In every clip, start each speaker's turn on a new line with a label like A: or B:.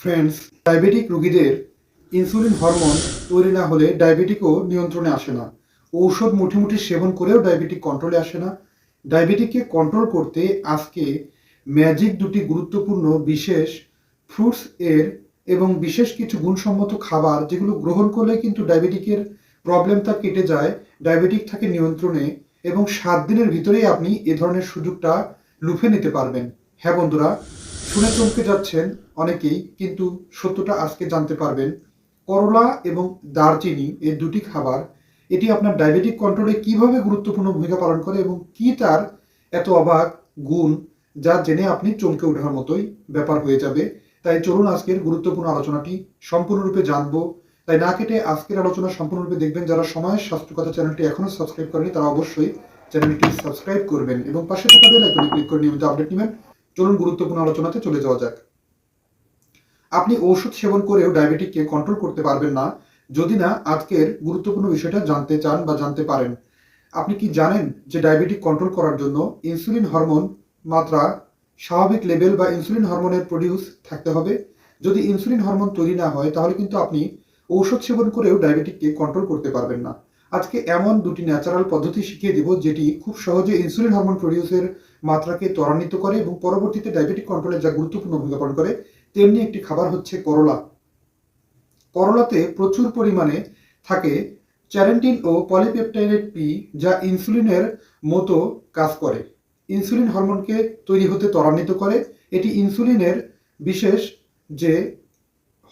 A: Friends diabetic রোগীদের insulin hormone তৈরি না হলে ডায়াবেটিকও নিয়ন্ত্রণে আসে না। ঔষধ মুঠি মুঠি সেবন করেও ডায়াবেটিক কন্ট্রোলে আসে না। ডায়াবেটিককে কন্ট্রোল করতে আজকে ম্যাজিক দুটি গুরুত্বপূর্ণ, বিশেষ ফ্রুটস এর এবং বিশেষ কিছু গুণসম্মত খাবার যেগুলো গ্রহণ করলে কিন্তু ডায়াবেটিকের প্রবলেমটা কেটে যায় ডায়াবেটিক থাকে নিয়ন্ত্রণে এবং সাত দিনের ভিতরেই আপনি এ ধরনের সুযোগটা লুফে নিতে পারবেন। হ্যাঁ বন্ধুরা শুনে চমকে যাচ্ছেন অনেকেই, কিন্তু সত্যটা আজকে জানতে পারবেন। করলা এবং দারচিনি, এই দুটি খাবার, এটি আপনার ডায়াবেটিক কন্ট্রোলে কীভাবে গুরুত্বপূর্ণ ভূমিকা পালন করে এবং কি তার এত অবাক গুণ, যা জেনে আপনি চমকে ওঠার মতোই ব্যাপার হয়ে যাবে। তাই চলুন আজকের গুরুত্বপূর্ণ আলোচনাটি সম্পূর্ণরূপে জানব। তাই না কেটে আজকের আলোচনা সম্পূর্ণরূপে দেখবেন, যারা সময় স্বাস্থ্য কথা চ্যানেলটি এখনও সাবস্ক্রাইব করেনি তারা অবশ্যই চ্যানেলটি সাবস্ক্রাইব করবেন এবং পাশে থাকা বেল আইকনে ক্লিক করে নিয়মিত আপডেট নেবেন। চলুন গুরুত্বপূর্ণ আলোচনাতে চলে যাওয়া যাক। আপনি ঔষধ সেবন করেও ডায়াবেটিককে কন্ট্রোল করতে পারবেন না, যদি না আজকের গুরুত্বপূর্ণ বিষয়টা জানতে চান বা জানতে পারেন। আপনি কি জানেন যে ডায়াবেটিক কন্ট্রোল করার জন্য ইনসুলিন হরমোন মাত্রা স্বাভাবিক লেভেল বা ইনসুলিন হরমোনের প্রডিউস থাকতে হবে? যদি ইনসুলিন হরমোন তৈরি না হয়, তাহলে কিন্তু আপনি ঔষধ সেবন করেও ডায়াবেটিককে কন্ট্রোল করতে পারবেন না। আজকে এমন দুটি ন্যাচারাল পদ্ধতি শিখিয়ে দিব যেটি খুব সহজে ইনসুলিন হরমোন প্রডিউসের মাত্রাকে ত্বরান্বিত করে এবং পরবর্তীতে ডায়াবেটিক কন্ট্রোলে যা গুরুত্বপূর্ণ ভূমিকা পালন করে, তেমনি একটি খাবার হচ্ছে করলা। করলাতে প্রচুর পরিমাণে থাকে চ্যারেন্টিন ও পলিপেপটাইড পি যা ইনসুলিনের মতো কাজ করে। ইনসুলিন হরমোনকে তৈরি হতে ত্বরান্বিত করে, এটি ইনসুলিনের বিশেষ যে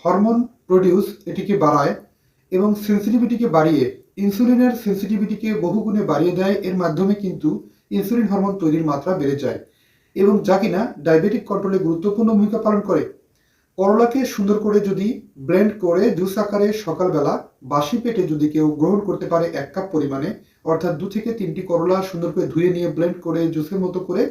A: হরমোন প্রডিউস এটিকে বাড়ায় এবং সেন্সিটিভিটিকে বাড়িয়ে ইনসুলিনের সেন্সিটিভিটিকে বহুগুণে বাড়িয়ে দেয়, এর মাধ্যমে কিন্তু ইনসুলিন হরমোন তৈরির মাত্রা বেড়ে যায় এবং যা কিনা ডায়াবেটিক কন্ট্রোলে গুরুত্বপূর্ণ ভূমিকা পালন করে। করলাকে সুন্দর করে যদি ব্লেন্ড করে জুস আকারে সকালবেলা বাসি পেটে যদি কেউ গ্রহণ করতে পারে এক কাপ পরিমাণে, অর্থাৎ দু থেকে তিনটি করলা সুন্দর করে ধুয়ে নিয়ে ব্লেন্ড করে জুসের মতো করে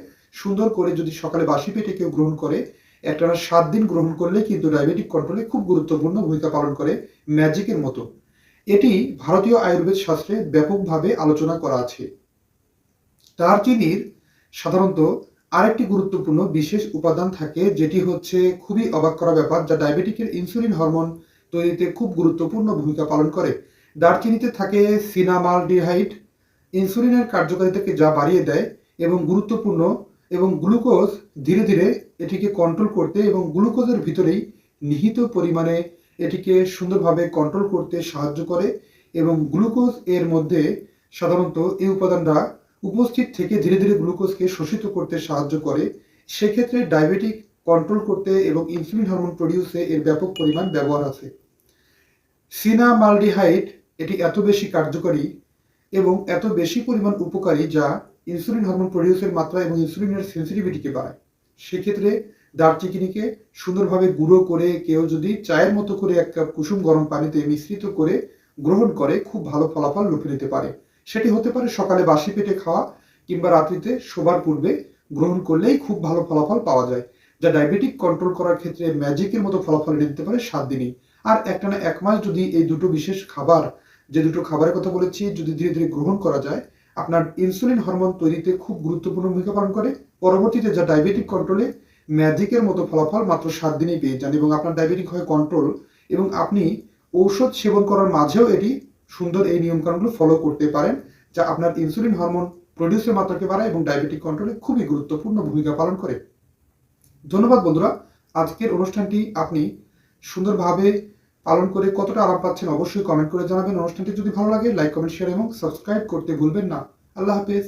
A: সুন্দর করে যদি সকালে বাসি পেটে কেউ গ্রহণ করে, একটা সাত দিন গ্রহণ করলে কিন্তু ডায়াবেটিক কন্ট্রোলে খুব গুরুত্বপূর্ণ ভূমিকা পালন করে। ম্যাজিকের মতো। এটি ভারতীয় আয়ুর্বেদ শাস্ত্রে ব্যাপকভাবে আলোচনা করা আছে। দারচিনির সাধারণত আরেকটি গুরুত্বপূর্ণ বিশেষ উপাদান থাকে, যেটি হচ্ছে খুবই অবাক করা ব্যাপার, যা ডায়াবেটিকের ইনসুলিন হরমোন তৈরিতে খুব গুরুত্বপূর্ণ ভূমিকা পালন করে। দারচিনিতে থাকে সিনামালডিহাইড, ইনসুলিনের কার্যকারিতাকে যা বাড়িয়ে দেয় এবং গুরুত্বপূর্ণ, এবং গ্লুকোজ ধীরে ধীরে এটিকে কন্ট্রোল করতে এবং গ্লুকোজের ভিতরেই নিহিত পরিমাণে এটিকে সুন্দরভাবে কন্ট্রোল করতে সাহায্য করে এবং গ্লুকোজ এর মধ্যে সাধারণত এই উপাদানটা উপস্থিত থেকে ধীরে ধীরে গ্লুকোজকে শোষিত করতে সাহায্য করে। সেক্ষেত্রে ডায়াবেটিক কন্ট্রোল করতে এবং ইনসুলিন হরমোন প্রডিউসে এর ব্যাপক পরিমাণ ব্যবহার আছে। সিনামালডিহাইড এটি এত বেশি কার্যকরী এবং এত বেশি পরিমাণ উপকারী যা ইনসুলিন হরমোন প্রডিউসের মাত্রা এবং ইনসুলিনের সেন্সিটিভিটিকে বাড়ায়। সেক্ষেত্রে দারচিনিকে সুন্দরভাবে গুঁড়ো করে কেউ যদি চায়ের মতো করে এক কাপ কুসুম গরম পানিতে মিশ্রিত করে গ্রহণ করে, খুব ভালো ফলাফল লুফে নিতে পারে। সেটি হতে পারে সকালে বাসি পেটে খাওয়া কিংবা রাত্রিতে শোবার পূর্বে গ্রহণ করলেই খুব ভালো ফলাফল পাওয়া যায়। যা ডায়াবেটিক কন্ট্রোল করার ক্ষেত্রে ম্যাজিকের মতো ফলাফল এনে দিতে পারে সাত দিনই। আর একটানা এক মাস যদি এই দুটো বিশেষ খাবার, যে দুটো খাবারের কথা বলেছি, যদি ধীরে ধীরে গ্রহণ করা যায়, আপনার ইনসুলিন হরমোন তৈরিতে খুব গুরুত্বপূর্ণ ভূমিকা পালন করে। পরবর্তীতে যা ডায়াবেটিক কন্ট্রোলে ম্যাজিকের মতো ফলাফল মাত্র সাত দিনেই পেয়ে যান এবং আপনার ডায়াবেটিক হয় কন্ট্রোল এবং আপনি ঔষধ সেবন করার মাঝেও এটি সুন্দর এই নিয়মকানুনগুলো ফলো করতে পারেন, যা আপনার ইনসুলিন হরমোন প্রডিউসের মাত্রাকে বাড়ায় এবং ডায়াবেটিক কন্ট্রোলে খুবই গুরুত্বপূর্ণ ভূমিকা পালন করে। ধন্যবাদ বন্ধুরা, আজকের অনুষ্ঠানটি আপনি সুন্দরভাবে পালন করে কতটা আরাম পাচ্ছেন অবশ্যই কমেন্ট করে জানাবেন। অনুষ্ঠানটি যদি ভালো লাগে লাইক কমেন্ট শেয়ার এবং সাবস্ক্রাইব করতে ভুলবেন না। আল্লাহ হাফেজ।